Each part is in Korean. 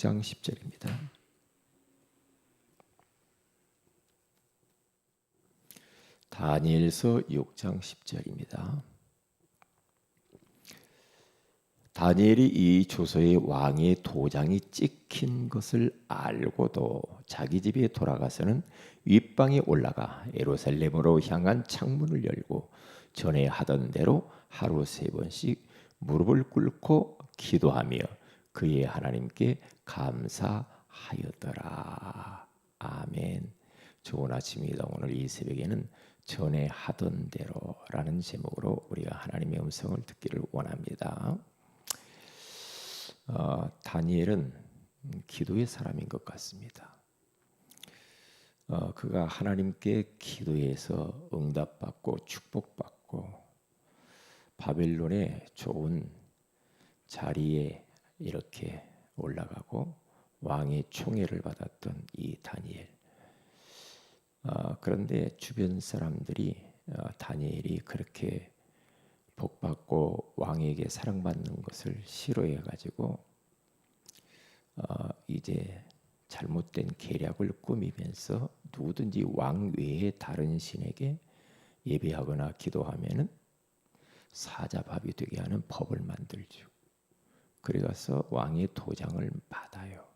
6장 10절입니다. 다니엘서 6장 10절입니다. 다니엘이 이 조서의 왕의 도장이 찍힌 것을 알고도 자기 집에 돌아가서는 윗방에 올라가 예루살렘으로 향한 창문을 열고 전에 하던 대로 하루 세 번씩 무릎을 꿇고 기도하며 그의 하나님께 감사하였더라. 아멘. 좋은 아침입니다. 오늘 이 새벽에는 전에 하던 대로라는 제목으로 우리가 하나님의 음성을 듣기를 원합니다. 어, 다니엘은 기도의 사람인 것 같습니다. 어, 그가 하나님께 기도해서 응답받고 축복받고 바벨론의 좋은 자리에 이렇게 올라가고 왕의 총애를 받았던 이 다니엘. 어, 그런데 주변 사람들이 어, 다니엘이 그렇게 복받고 왕에게 사랑받는 것을 싫어해 가지고 어, 이제 잘못된 계략을 꾸미면서 누구든지 왕 외에 다른 신에게 예배하거나 기도하면은 사자밥이 되게 하는 법을 만들죠. 그래서 왕의 도장을 받아요.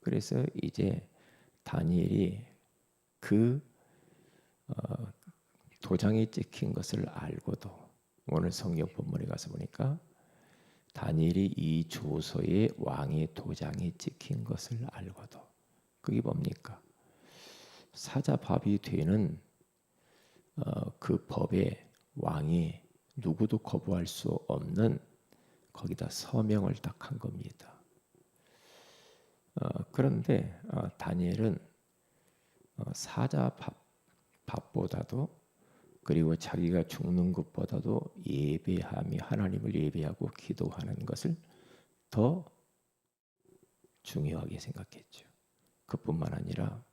그래서 이제 다니엘이 그 어, 도장이 찍힌 것을 알고도 오늘 성경 본문에 가서 보니까 다니엘이 이 조서에 왕의 도장이 찍힌 것을 알고도 그게 뭡니까? 사자 밥이 되는 어, 그 법에 왕이 누구도 거부할 수 없는 거기다 서명을 딱 한 겁니다. 어, 그런데 어, 다니엘은 어, 사자 밥 밥보다도 그리고 자기가 죽는 것보다도 예배하며 하나님을 예배하고 기도하는 것을 더 중요하게 생각했죠. 그뿐만 아니라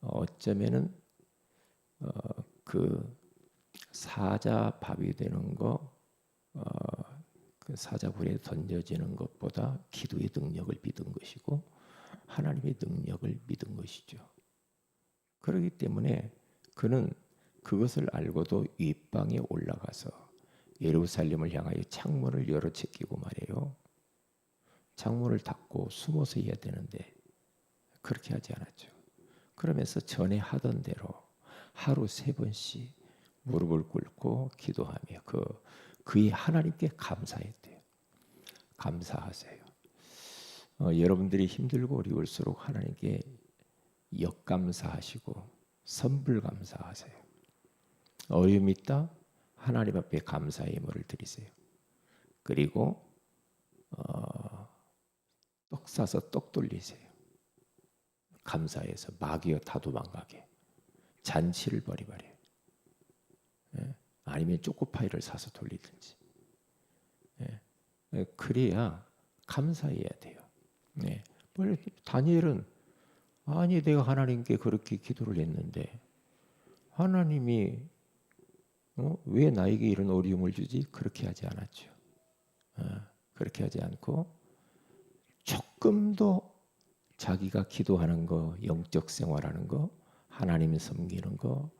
어쩌면은 어, 그 사자 밥이 되는 거, 어, 그 사자 불에 던져지는 것보다 기도의 능력을 믿은 것이고 하나님의 능력을 믿은 것이죠. 그렇기 때문에 그는 그것을 알고도 윗방에 올라가서 예루살렘을 향하여 창문을 열어 제끼고 말해요. 창문을 닫고 숨어서 해야 되는데 그렇게 하지 않았죠. 그러면서 전에 하던 대로 하루 세 번씩 무릎을 꿇고 기도하며 그 그의 하나님께 감사했대요. 감사하세요. 어, 여러분들이 힘들고 어려울수록 하나님께 역감사하시고 선불 감사하세요. 어려움이 있다? 하나님 앞에 감사의 물을 드리세요. 그리고 어, 떡 사서 떡 돌리세요. 감사해서 마귀여 다 도망가게 잔치를 벌이버려. 예? 아니면 초코파이를 사서 돌리든지. 예? 예 그래야 감사해야 돼요. 네. 다니엘은 아니 내가 하나님께 그렇게 기도를 했는데 하나님이 어? 왜 나에게 이런 어려움을 주지? 그렇게 하지 않았죠. 어, 그렇게 하지 않고 조금도 자기가 기도하는 거, 영적 생활하는 거, 하나님 섬기는 거 어,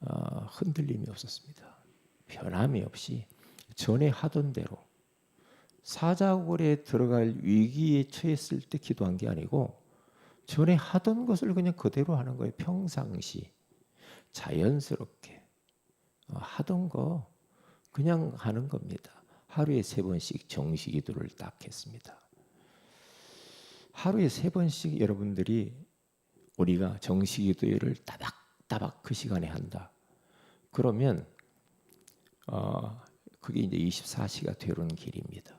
흔들림이 없었습니다. 변함이 없이 전에 하던 대로 사자굴에 들어갈 위기에 처했을 때 기도한 게 아니고 전에 하던 것을 그냥 그대로 하는 거예요. 평상시 자연스럽게 어, 하던 거 그냥 하는 겁니다. 하루에 세 번씩 정식 기도를 딱 했습니다. 하루에 세 번씩 여러분들이 우리가 정식 기도를 따박 따박 그 시간에 한다. 그러면 어, 그게 이제 24시가 되는 길입니다.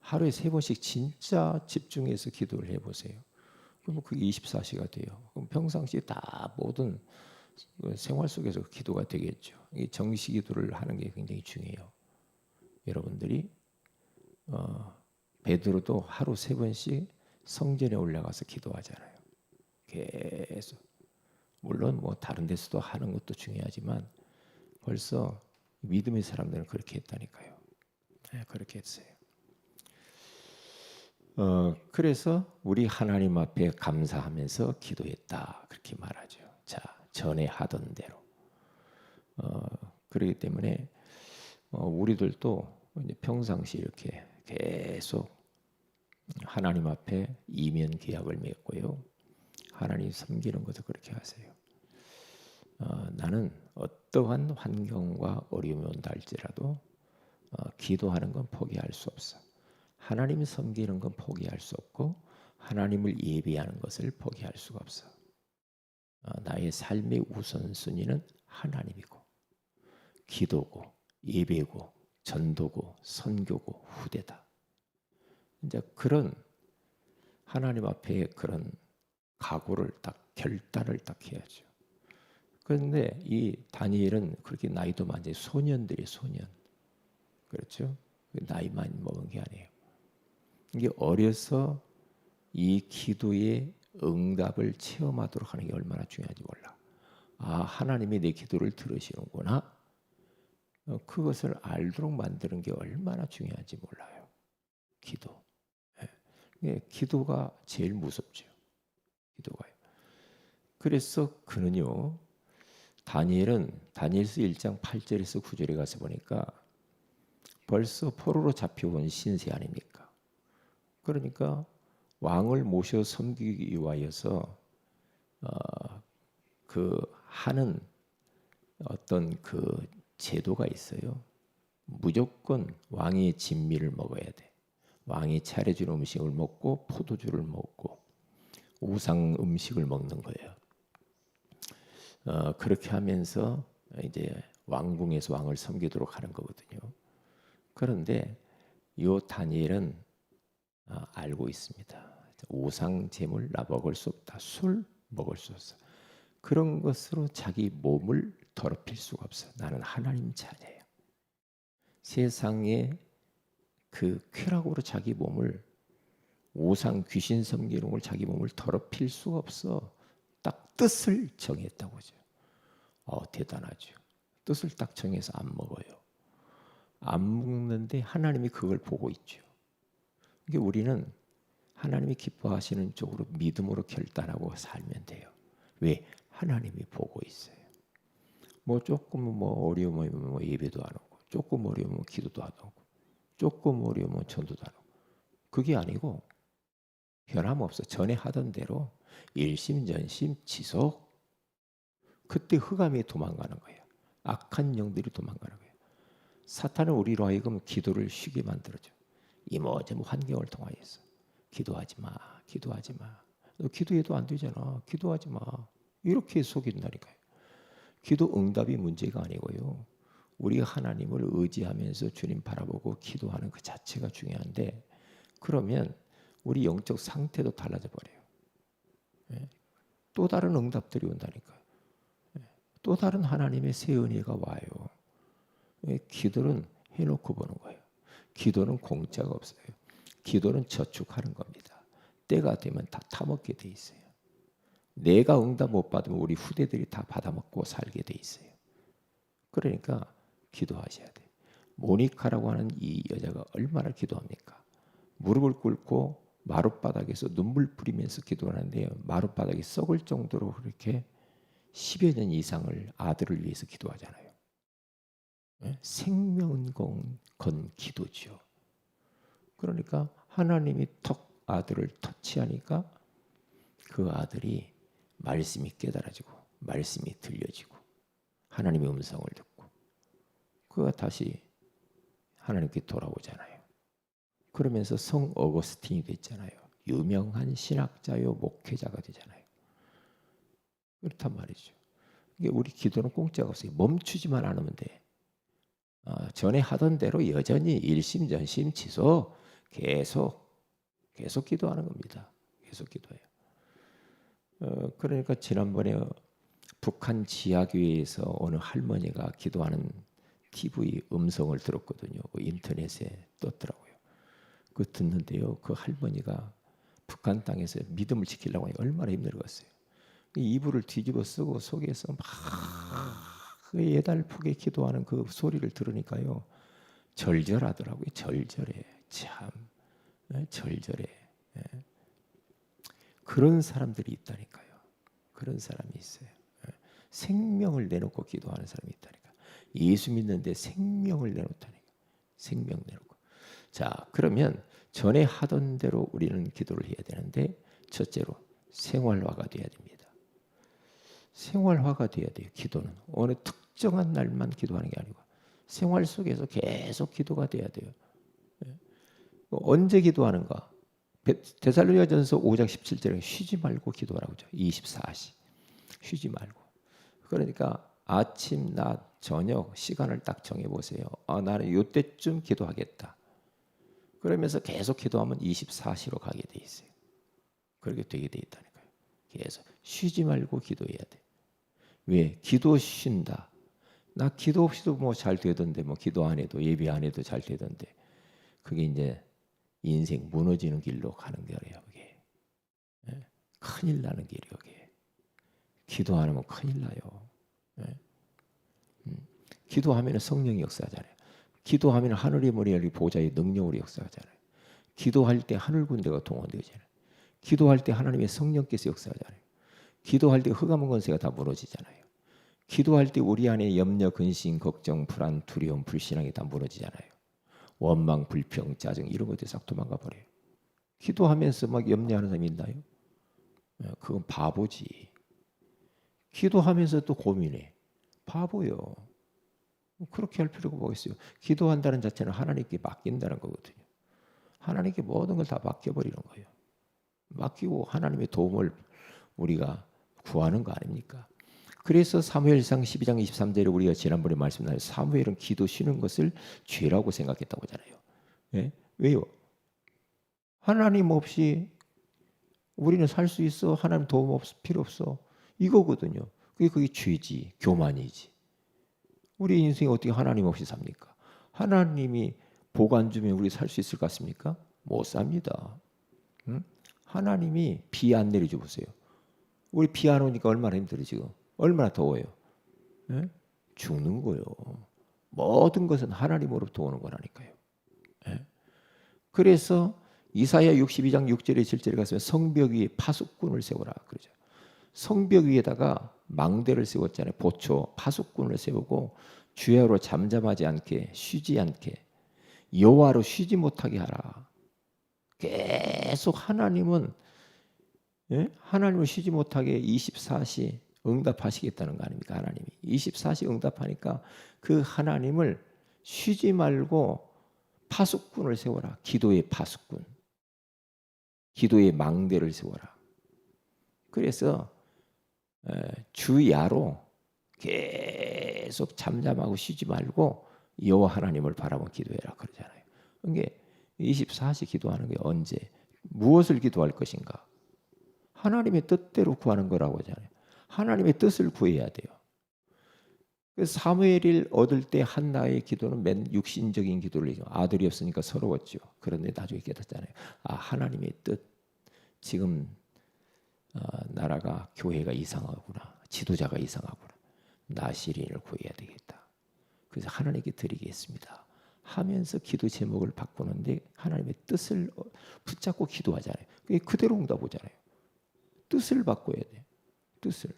하루에 세 번씩 진짜 집중해서 기도를 해보세요. 그럼 그게 24시가 돼요. 그럼 평상시에 다 모든 그 생활 속에서 기도가 되겠죠. 정식 기도를 하는 게 굉장히 중요해요. 여러분들이 어, 베드로도 하루 세 번씩 성전에 올라가서 기도하잖아요. 계속 물론 뭐 다른 데서도 하는 것도 중요하지만 벌써 믿음의 사람들은 그렇게 했다니까요. 네, 그렇게 했어요. 어, 그래서 우리 하나님 앞에 감사하면서 기도했다 그렇게 말하죠. 자 전에 하던 대로. 어, 그렇기 때문에 어, 우리들도 이제 평상시 이렇게 계속 하나님 앞에 이면 계약을 맺고요. 하나님 섬기는 것도 그렇게 하세요. 어, 나는 어떠한 환경과 어려움이 온다 할지라도 어, 기도하는 건 포기할 수 없어. 하나님 섬기는 건 포기할 수 없고 하나님을 예배하는 것을 포기할 수가 없어. 어, 나의 삶의 우선순위는 하나님이고 기도고 예배고 전도고 선교고 후대다. 이제 그런 하나님 앞에 그런 각오를 딱 결단을 딱 해야죠. 그런데 이 다니엘은 그렇게 나이도 많이 소년들이 소년 그렇죠? 나이만 먹은 게 아니에요. 이게 어려서 이 기도의 응답을 체험하도록 하는 게 얼마나 중요한지 몰라. 아 하나님이 내 기도를 들으시는구나. 어, 그것을 알도록 만드는 게 얼마나 중요한지 몰라요. 기도. 예, 기도가 제일 무섭죠. 기도가요. 그래서 그는요. 다니엘은 다니엘서 1장 8절에서 9절에 가서 보니까 벌써 포로로 잡혀온 신세 아닙니까? 그러니까 왕을 모셔 섬기기 위하여서 어, 그 하는 어떤 그 제도가 있어요. 무조건 왕의 진미를 먹어야 돼. 왕이 차려준 음식을 먹고 포도주를 먹고 우상 음식을 먹는 거예요. 어, 그렇게 하면서 이제 왕궁에서 왕을 섬기도록 하는 거거든요. 그런데 요 다니엘은 아, 알고 있습니다. 우상 제물 나 먹을 수 없다. 술 먹을 수 없어. 그런 것으로 자기 몸을 더럽힐 수가 없어. 나는 하나님 자녀예요. 세상에 그 쾌락으로 자기 몸을 우상 귀신 섬기는 걸 자기 몸을 더럽힐 수가 없어. 딱 뜻을 정했다고죠. 어, 대단하죠. 뜻을 딱 정해서 안 먹어요. 안 먹는데 하나님이 그걸 보고 있죠. 이게 우리는 하나님이 기뻐하시는 쪽으로 믿음으로 결단하고 살면 돼요. 왜? 하나님이 보고 있어요. 뭐 조금 뭐 어려우면 뭐 예배도 안 하고, 조금 어려우면 기도도 안 하고, 조금 어려우면 전도도 안 하고. 그게 아니고 변함없어. 전에 하던 대로 일심 전심 지속. 그때 흑암이 도망가는 거예요. 악한 영들이 도망가는 거예요. 사탄은 우리로 하여금 기도를 쉬게 만들어줘. 이모저모 환경을 통하여서 기도하지 마, 기도하지 마. 너 기도해도 안 되잖아. 기도하지 마. 이렇게 속인다니까요. 기도 응답이 문제가 아니고요. 우리 하나님을 의지하면서 주님 바라보고 기도하는 그 자체가 중요한데 그러면 우리 영적 상태도 달라져 버려요. 예? 또 다른 응답들이 온다니까요. 예? 또 다른 하나님의 새 은혜가 와요. 예? 기도는 해놓고 보는 거예요. 기도는 공짜가 없어요. 기도는 저축하는 겁니다. 때가 되면 다 타먹게 돼 있어요. 내가 응답 못 받으면 우리 후대들이 다 받아먹고 살게 돼 있어요. 그러니까 기도하셔야 돼. 모니카라고 하는 이 여자가 얼마나 기도합니까? 무릎을 꿇고 마룻바닥에서 눈물 뿌리면서 기도하는데요. 마룻바닥이 썩을 정도로 그렇게 10여 년 이상을 아들을 위해서 기도하잖아요. 네? 생명은 건 기도죠. 그러니까 하나님이 턱 아들을 터치하니까 그 아들이 말씀이 깨달아지고 말씀이 들려지고 하나님의 음성을 듣고 그가 다시 하나님께 돌아오잖아요. 그러면서 성 어거스틴이 됐잖아요. 유명한 신학자요 목회자가 되잖아요. 그렇단 말이죠. 이게 우리 기도는 공짜가 없어요. 멈추지만 않으면 돼. 어, 전에 하던 대로 여전히 일심전심 지속 계속 계속 기도하는 겁니다. 계속 기도해요. 어, 그러니까 지난번에 북한 지하교회에서 어느 할머니가 기도하는 TV 음성을 들었거든요. 그 인터넷에 떴더라고요. 그 듣는데요. 그 할머니가 북한 땅에서 믿음을 지키려고 하니 얼마나 힘들었어요. 이불을 뒤집어 쓰고 속에서 막그 예달프게 기도하는 그 소리를 들으니까요. 절절하더라고요. 절절해. 참. 절절해. 그런 사람들이 있다니까요. 그런 사람이 있어요. 예. 생명을 내놓고 기도하는 사람이 있다니까. 예수 믿는데 생명을 내놓다니까. 생명 내놓고. 자, 그러면 전에 하던 대로 우리는 기도를 해야 되는데 첫째로 생활화가 돼야 됩니다. 생활화가 돼야 돼요. 기도는 어느 특정한 날만 기도하는 게 아니고 생활 속에서 계속 기도가 돼야 돼요. 예. 언제 기도하는가? 데살로니가전서 5장 17절에 쉬지 말고 기도하라고 하죠. 24시 쉬지 말고. 그러니까 아침, 낮, 저녁 시간을 딱 정해 보세요. 아, 나는 이때쯤 기도하겠다. 그러면서 계속 기도하면 24시로 가게 돼 있어요. 그렇게 되게 돼 있다니까요. 계속 쉬지 말고 기도해야 돼. 왜? 기도 쉰다. 나 기도 없이도 뭐 잘 되던데 뭐 기도 안 해도 예배 안 해도 잘 되던데 그게 이제 인생 무너지는 길로 가는 거예요. 그게 예? 큰일 나는 길이요. 그게 기도 안 하면 큰일 나요. 예? 음. 기도하면 성령이 역사하잖아요. 기도하면 하늘의 머리 열리 보좌의 능력으로 역사하잖아요. 기도할 때 하늘 군대가 동원되잖아요. 기도할 때 하나님의 성령께서 역사하잖아요. 기도할 때 흑암 권세가 다 무너지잖아요. 기도할 때 우리 안에 염려, 근심, 걱정, 불안, 두려움, 불신앙이 다 무너지잖아요. 원망, 불평, 짜증 이런 것들이 싹 도망가 버려요. 기도하면서 막 염려하는 사람이 있나요? 예, 그건 바보지. 기도하면서 또 고민해. 바보요. 그렇게 할 필요가 뭐가 있어요? 기도한다는 자체는 하나님께 맡긴다는 거거든요. 하나님께 모든 걸 다 맡겨버리는 거예요. 맡기고 하나님의 도움을 우리가 구하는 거 아닙니까? 그래서 사무엘상 12장 23절에 우리가 지난번에 말씀드린 사무엘은 기도 쉬는 것을 죄라고 생각했다고 하잖아요. 예? 왜요? 하나님 없이 우리는 살 수 있어. 하나님 도움 없 필요 없어. 이거거든요. 그게 그게 죄지, 교만이지. 우리 인생이 어떻게 하나님 없이 삽니까? 하나님이 보관 주면 우리 살 수 있을 것 같습니까? 못 삽니다. 응? 하나님이 비 안 내려줘 보세요. 우리 비 안 오니까 얼마나 힘들어 지금. 얼마나 더워요. 예? 죽는 거요. 모든 것은 하나님으로부터 오는 거라니까요. 예? 그래서 이사야 62장 6절에 7절에 가서 성벽 위에 파수꾼을 세워라 그러죠. 성벽 위에다가 망대를 세웠잖아요. 보초 파수꾼을 세우고 주야로 잠잠하지 않게 쉬지 않게 여호와로 쉬지 못하게 하라. 계속 하나님은 예? 하나님을 쉬지 못하게 24시 응답하시겠다는 거 아닙니까? 하나님이 24시 응답하니까 그 하나님을 쉬지 말고 파수꾼을 세워라. 기도의 파수꾼. 기도의 망대를 세워라. 그래서 주야로 계속 잠잠하고 쉬지 말고 여호와 하나님을 바라보 기도해라 그러잖아요. 그게 24시 기도하는 게 언제 무엇을 기도할 것인가? 하나님의 뜻대로 구하는 거라고 하잖아요. 하나님의 뜻을 구해야 돼요. 그래서 사무엘을 얻을 때 한나의 기도는 맨 육신적인 기도를 해요. 아들이 없으니까 서러웠죠. 그런데 나중에 깨닫잖아요. 아 하나님의 뜻 지금 어, 나라가 교회가 이상하구나. 지도자가 이상하구나. 나 시린을 구해야 되겠다. 그래서 하나님께 드리겠습니다. 하면서 기도 제목을 바꾸는데 하나님의 뜻을 어, 붙잡고 기도하잖아요. 그게 그대로 응답 오잖아요. 뜻을 바꿔야 돼. 뜻을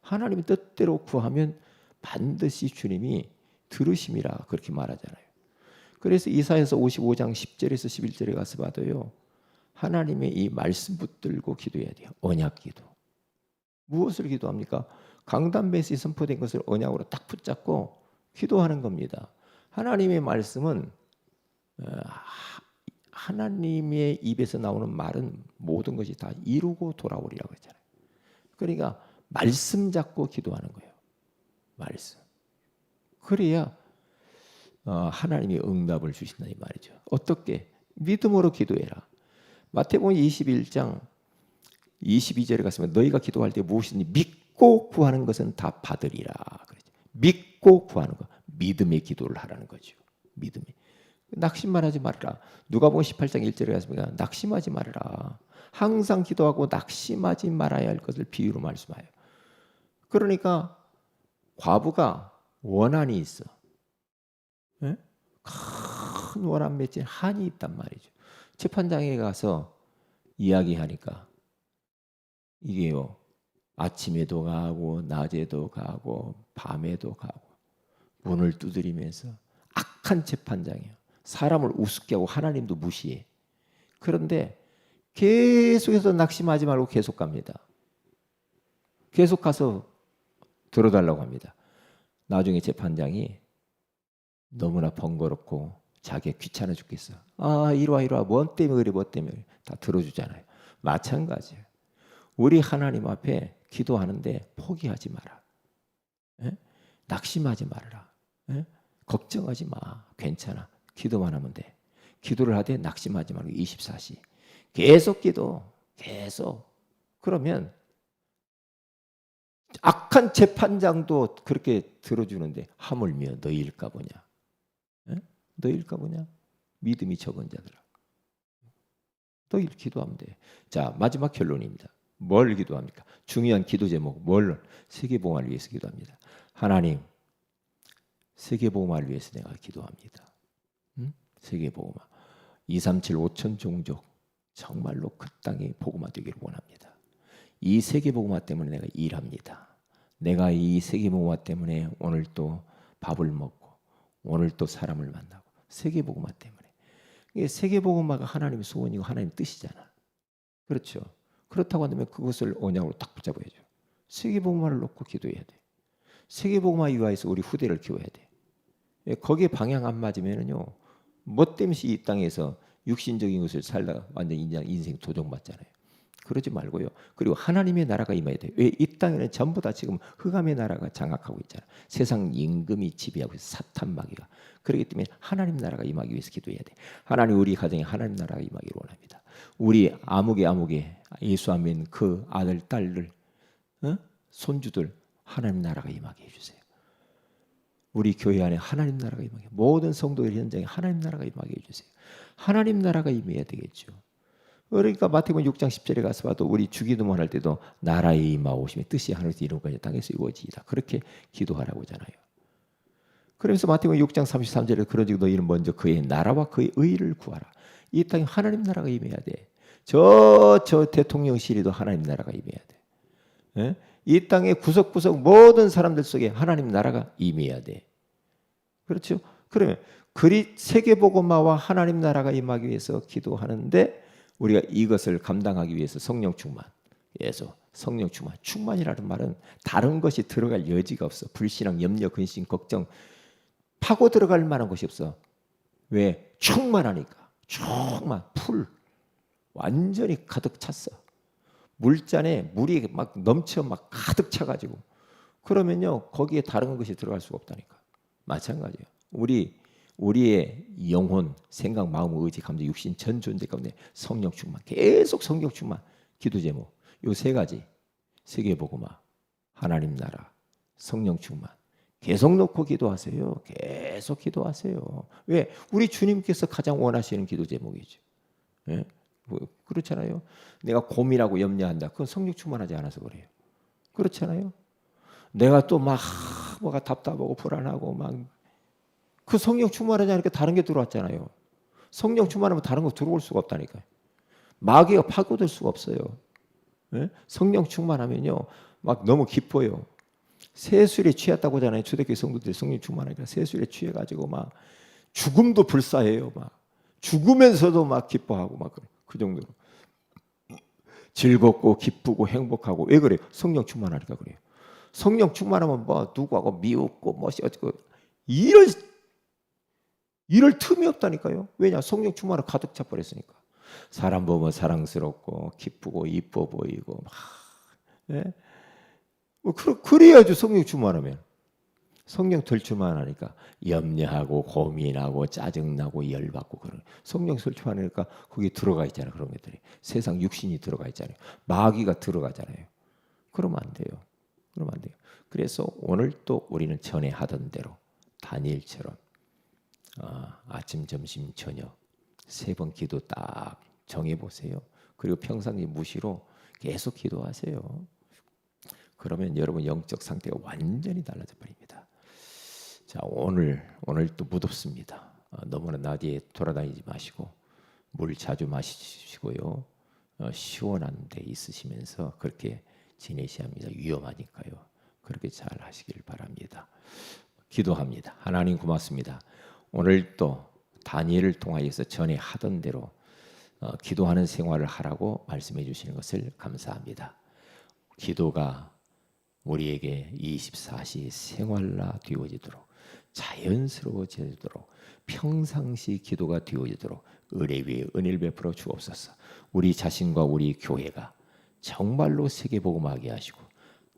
하나님의 뜻대로 구하면 반드시 주님이 들으심이라 그렇게 말하잖아요. 그래서 이사에서 55장 10절에서 11절에 가서 봐도요. 하나님의 이 말씀 붙들고 기도해야 돼요. 언약 기도. 무엇을 기도합니까? 강단 베이스에 선포된 것을 언약으로 딱 붙잡고 기도하는 겁니다. 하나님의 말씀은 어, 하나님의 입에서 나오는 말은 모든 것이 다 이루고 돌아오리라고 그랬잖아요. 그러니까 말씀 잡고 기도하는 거예요. 말씀. 그래야 어, 하나님이 응답을 주신다 이 말이죠. 어떻게? 믿음으로 기도해라. 마태복음 21장 22절에 갔으면 너희가 기도할 때 무엇이든지 믿고 구하는 것은 다 받으리라. 그랬죠. 믿고 구하는 거. 믿음의 기도를 하라는 거죠. 믿음이. 낙심만 하지 말라. 누가 보면 18장 1절에 갔습니다. 낙심하지 말라. 항상 기도하고 낙심하지 말아야 할 것을 비유로 말씀하여. 그러니까 과부가 원한이 있어. 네? 큰 원한 맺힌 한이 있단 말이죠. 재판장에 가서 이야기하니까 이게요. 아침에도 가고 낮에도 가고 밤에도 가고 문을 두드리면서 악한 재판장이에요. 사람을 우습게 하고 하나님도 무시해. 그런데 계속해서 낙심하지 말고 계속 갑니다. 계속 가서 들어달라고 합니다. 나중에 재판장이 너무나 번거롭고 자기가 귀찮아 죽겠어. 아 이리 와 이리 와 뭔 때문에 그래 뭐 때문에 그래. 다 들어주잖아요. 마찬가지예요. 우리 하나님 앞에 기도하는데 포기하지 마라. 예? 낙심하지 말아라. 예? 걱정하지 마. 괜찮아. 기도만 하면 돼. 기도를 하되 낙심하지 말고 24시. 계속 기도. 계속. 그러면 악한 재판장도 그렇게 들어주는데 하물며 너희일까 보냐? 예? 너희일까 보냐? 믿음이 적은 자들아. 너희 기도하면 돼. 자 마지막 결론입니다. 뭘 기도합니까? 중요한 기도 제목 뭘 세계복음을 위해서 기도합니다. 하나님 세계복음을 위해서 내가 기도합니다. 응? 세계복음 237 5천 종족 정말로 그 땅에 복음화 되기를 원합니다. 이 세계복음화 때문에 내가 일합니다. 내가 이 세계복음화 때문에 오늘 또 밥을 먹고 오늘 또 사람을 만나고 세계복음화 때문에 이게 세계복음화가 하나님의 소원이고 하나님 뜻이잖아. 그렇죠. 그렇다고 한다면 그것을 언약으로 딱 붙잡아야죠. 세계복음화를 놓고 기도해야 돼. 세계복음화 이하에서 우리 후대를 키워야 돼. 예, 거기에 방향 안 맞으면은요, 뭐 때문에 이 땅에서 육신적인 것을 살다가 완전 인생, 인생 도정받잖아요. 그러지 말고요. 그리고 하나님의 나라가 임해야 돼. 왜 이 땅에는 전부 다 지금 흑암의 나라가 장악하고 있잖아. 세상 임금이 지배하고 있어. 사탄 마귀가. 그렇기 때문에 하나님 나라가 임하기 위해서 기도해야 돼. 하나님 우리 가정에 하나님 나라가 임하기를 원합니다. 우리 아무개 아무개 예수 아멘 그 아들 딸들 어? 손주들 하나님 나라가 임하게 해주세요. 우리 교회 안에 하나님 나라가 임하게 모든 성도들 현장에 하나님 나라가 임하게 해주세요. 하나님 나라가 임해야 되겠죠. 그러니까 마태복음 6장 10절에 가서 봐도 우리 주기도만 할 때도 나라의 임하오심의 뜻이 하늘에서 이루어지 땅에서 이루어지이다. 그렇게 기도하라고잖아요. 그래서 마태복음 6장 33절에 그러지 너희는 먼저 그의 나라와 그의 의를 구하라. 이 땅에 하나님 나라가 임해야 돼. 저저 대통령실에도 하나님 나라가 임해야 돼. 예? 이 땅의 구석구석 모든 사람들 속에 하나님 나라가 임해야 돼. 그렇죠? 그러면 그리 세계복음화와 하나님 나라가 임하기 위해서 기도하는데 우리가 이것을 감당하기 위해서 성령 충만. 예서 성령 충만. 충만이라는 말은 다른 것이 들어갈 여지가 없어. 불신앙, 염려, 근심, 걱정 파고 들어갈 만한 것이 없어. 왜? 충만하니까. 충만 풀 완전히 가득 찼어. 물잔에 물이 막 넘쳐 막 가득 차가지고 그러면요 거기에 다른 것이 들어갈 수가 없다니까. 마찬가지예요. 우리 우리의 영혼, 생각, 마음, 의지, 감정, 육신 전 존재 가운데 성령 충만, 계속 성령 충만. 기도 제목 요 세 가지 세계 복음화, 하나님 나라, 성령 충만. 계속 놓고 기도하세요. 계속 기도하세요. 왜? 우리 주님께서 가장 원하시는 기도 제목이죠. 예? 뭐 그렇잖아요. 내가 고민하고 염려한다. 그건 성령 충만하지 않아서 그래요. 그렇잖아요. 내가 또 막 뭐가 답답하고 불안하고 막 그 성령 충만하지 않으니까 다른 게 들어왔잖아요. 성령 충만하면 다른 거 들어올 수가 없다니까요. 마귀가 파고들 수가 없어요. 예? 성령 충만하면요. 막 너무 기뻐요. 세술에 취했다고 하잖아요. 초대교회 성도들이 성령 충만하니까 세술에 취해 가지고 막 죽음도 불사해요. 막 죽으면서도 막 기뻐하고 막 그 정도로 즐겁고 기쁘고 행복하고 왜 그래요? 성령 충만하니까 그래요. 성령 충만하면 뭐 누구하고 미웃고 뭐시 어쩌고 이럴 이럴 틈이 없다니까요. 왜냐? 성령 충만을 가득 차 버렸으니까. 사람 보면 사랑스럽고 기쁘고 이뻐 보이고 막 예? 뭐 그래야죠 성령 충만하면 성령 덜 충만하니까 염려하고 고민하고 짜증나고 열받고 그런 성령 덜 충만하니까 거기 들어가 있잖아요 그런 것들이 세상 육신이 들어가 있잖아요 마귀가 들어가잖아요 그러면 안 돼요 그러면 안 돼요 그래서 오늘 또 우리는 전에 하던 대로 다니엘처럼 아, 아침 점심 저녁 세 번 기도 딱 정해 보세요 그리고 평상시 무시로 계속 기도하세요. 그러면 여러분 영적 상태가 완전히 달라져 버립니다. 자 오늘 오늘 또 무덥습니다. 어, 너무나 낮에 돌아다니지 마시고 물 자주 마시고요. 어, 시원한 데 있으시면서 그렇게 지내셔야 합니다. 위험하니까요. 그렇게 잘 하시길 바랍니다. 기도합니다. 하나님 고맙습니다. 오늘 또 다니엘을 통하여서 전에 하던 대로 어, 기도하는 생활을 하라고 말씀해 주시는 것을 감사합니다. 기도가 우리에게 24시 생활화 되어지도록 자연스러워지도록 평상시 기도가 되어지도록 은혜 위에 은혜를 베풀어 주옵소서. 우리 자신과 우리 교회가 정말로 세계복음하게 하시고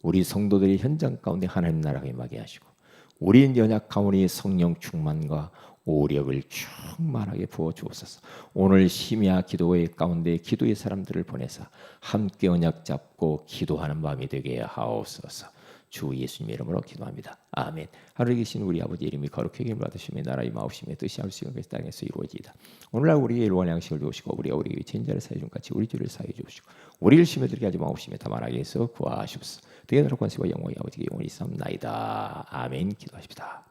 우리 성도들이 현장 가운데 하나님 나라가 임하게 하시고 우리 연약 가운데 성령 충만과 오력을 충만하게 부어 주옵소서. 오늘 심야 기도의 가운데 기도의 사람들을 보내사 함께 언약 잡고 기도하는 마음이 되게 하옵소서. 주 예수님 이름으로 기도합니다. 아멘. 하늘에 계신 우리 아버지 이름이 거룩하게 여김을 받으시며 나라의 마옵심에 뜻이 있는 것이 땅에서 이루어지이다. 오늘날 우리의 일원 양식을 주시고 우리가 우리에게 죄인자를 사해 준 같이 우리 죄를 사해 주시고 우리를 심해들게 하지 마옵시며 다만하게 해서 구하시옵소서. 되게 나라 권세와 영광이 아버지께 영원히 있사옵나이다. 아멘. 기도하십시다.